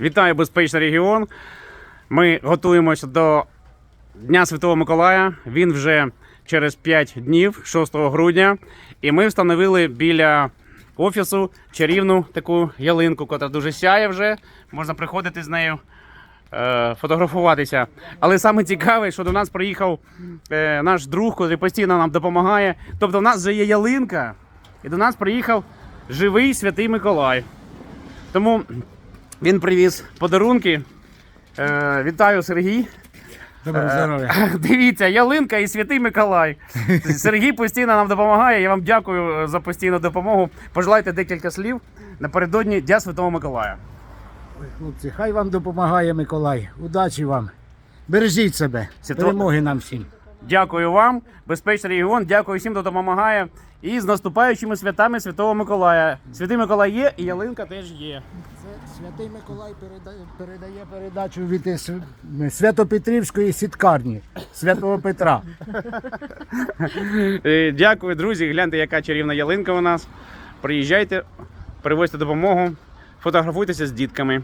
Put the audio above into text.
Вітаю безпечний регіон. Ми готуємося до Дня Святого Миколая. Він вже через 5 днів, 6 грудня. І ми встановили біля офісу чарівну таку ялинку, яка дуже сяє вже. Можна приходити з нею. е, Фотографуватися, але саме цікаве, що до нас приїхав е, наш друг, який постійно нам допомагає. Тобто, в нас вже є ялинка, і до нас приїхав живий святий Миколай. Тому він привіз подарунки. Е, вітаю, Сергій. Доброго здоров'я. Дивіться, ялинка і святий Миколай. Сергій постійно нам допомагає. Я вам дякую е, за постійну допомогу. Пожелайте декілька слів напередодні Дня Святого Миколая. Ой, Хлопці, хай вам допомагає Миколай. Удачі вам. Бережіть себе. Свято- Перемоги нам всім. Дякую вам, безпечний регіон. Дякую всім, хто допомагає. І з наступаючими святами Святого Миколая. Святий Миколай є і ялинка теж є. Це Святий Миколай передає, передає передачу від Свято-Петрівської сіткарні Святого Петра. Е, Дякую, друзі. Гляньте, яка чарівна ялинка у нас. Приїжджайте, привозьте допомогу, фотографуйтеся з дітками.